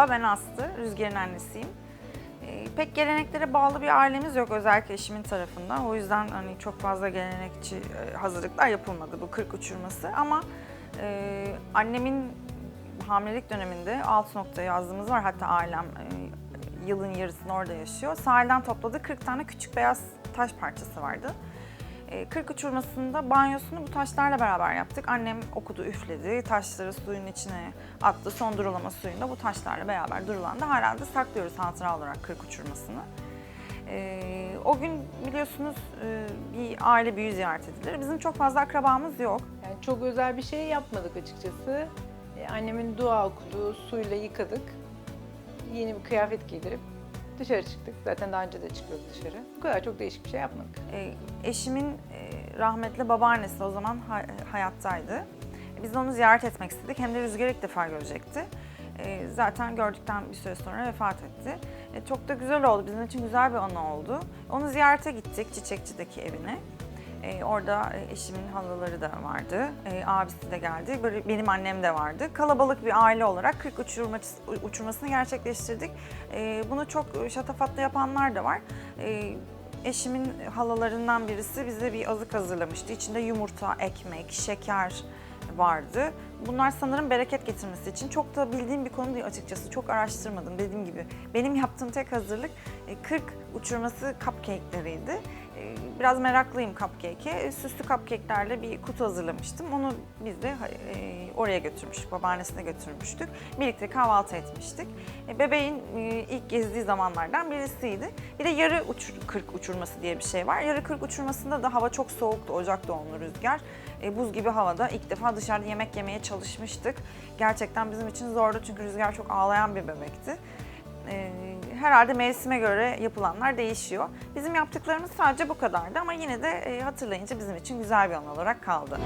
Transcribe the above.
Merhaba ben Aslı, Rüzgar'ın annesiyim. Ee, pek geleneklere bağlı bir ailemiz yok özellikle eşimin tarafından. O yüzden hani çok fazla gelenekçi e, hazırlıklar yapılmadı bu kırk uçurması. Ama e, annemin hamilelik döneminde alt nokta yazdığımız var. Hatta ailem e, yılın yarısını orada yaşıyor. Sahilden topladığı 40 tane küçük beyaz taş parçası vardı. E, Kırk uçurmasında banyosunu bu taşlarla beraber yaptık. Annem okudu, üfledi, taşları suyun içine attı. Son durulama suyunda bu taşlarla beraber durulandı. Hala da saklıyoruz hatıra olarak kırk uçurmasını. E, o gün biliyorsunuz e, bir aile büyüğü ziyaret edilir. Bizim çok fazla akrabamız yok. Yani çok özel bir şey yapmadık açıkçası. Annemin dua okuduğu suyla yıkadık. Yeni bir kıyafet giydirip dışarı çıktık. Zaten daha önce de çıkıyorduk dışarı. Bu kadar çok değişik bir şey yapmadık. E, eşimin e, rahmetli babaannesi o zaman ha- hayattaydı. E, Biz de onu ziyaret etmek istedik. Hem de Rüzgar ilk defa görecekti. E, zaten gördükten bir süre sonra vefat etti. E, çok da güzel oldu. Bizim için güzel bir anı oldu. Onu ziyarete gittik Çiçekçi'deki evine. E, orada e, eşimin halaları da vardı. E, abisi de geldi. Böyle benim annem de vardı. Kalabalık bir aile olarak 40 uçurma, uçurmasını gerçekleştirdik. E, bunu çok şatafatlı yapanlar da var. E, eşimin halalarından birisi bize bir azık hazırlamıştı. İçinde yumurta, ekmek, şeker vardı. Bunlar sanırım bereket getirmesi için. Çok da bildiğim bir konu değil açıkçası. Çok araştırmadım dediğim gibi. Benim yaptığım tek hazırlık e, 40 uçurması cupcake'leriydi. E, Biraz meraklıyım cupcake'e. E, Süslü cupcake'lerle bir kutu hazırlamıştım. Onu biz de e, oraya götürmüştük, babaannesine götürmüştük. Birlikte kahvaltı etmiştik. E, Bebeğin e, ilk gezdiği zamanlardan birisiydi. Bir de yarı uçur, 40 uçurması diye bir şey var. Yarı 40 uçurmasında da hava çok soğuktu, Ocak doğumlu rüzgar. E, buz gibi havada ilk defa dışarıda yemek yemeye çalışmıştık. Gerçekten bizim için zordu çünkü rüzgar çok ağlayan bir bebekti. E, herhalde mevsime göre yapılanlar değişiyor. Bizim yaptıklarımız sadece bu kadardı ama yine de e, hatırlayınca bizim için güzel bir an olarak kaldı.